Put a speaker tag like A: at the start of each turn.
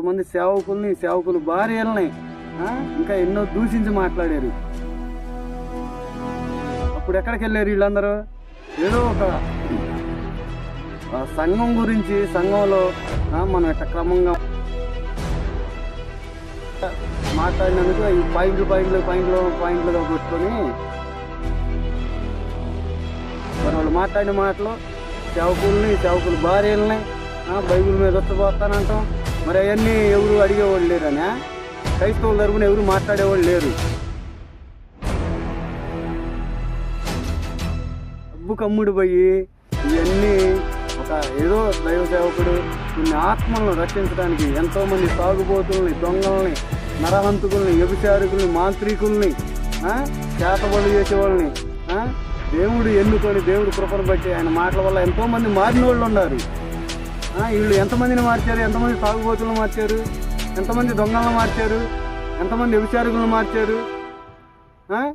A: కొంతమంది సేవకుల్ని సేవకులు భార్యల్ని ఇంకా ఎన్నో దూషించి మాట్లాడారు. అప్పుడు ఎక్కడికి వెళ్ళారు వీళ్ళందరూ? ఏదో ఒక సంఘం గురించి సంఘంలో మనం ఇట్లా క్రమంగా మాట్లాడినందుకు ఈ పాయింట్లు పాయింట్లు పాయింట్లు పాయింట్లుగా పెట్టుకొని మరి వాళ్ళు మాట్లాడిన మాటలు సేవకుల్ని సేవకుల భార్యల్ని ఆ, బైబిల్ మీద వచ్చపోతానంటాం మరి అవన్నీ ఎవరు అడిగేవాళ్ళు లేరనే? క్రైస్తవుల తరపున ఎవరు మాట్లాడేవాళ్ళు లేరు. డబ్బు కమ్ముడు పోయి ఇవన్నీ ఒక ఏదో దైవ సేవకుడు కొన్ని ఆత్మలను రక్షించడానికి ఎంతోమంది సాగుబోతుల్ని దొంగల్ని నరహంతుకుల్ని వ్యభిచారికుల్ని మాంత్రికుల్ని చేతబడులు చేసేవాళ్ళని దేవుడు ఎన్నుకొని దేవుడు కృపను బట్టి ఆయన మాటల వల్ల ఎంతోమంది మారిన వాళ్ళు ఉన్నారు. వీళ్ళు ఎంతమందిని మార్చారు? ఎంతమంది సాగుబోతులను మార్చారు? ఎంతమంది దొంగలను మార్చారు? ఎంతమంది వ్యభిచారికులను మార్చారు? ఆ?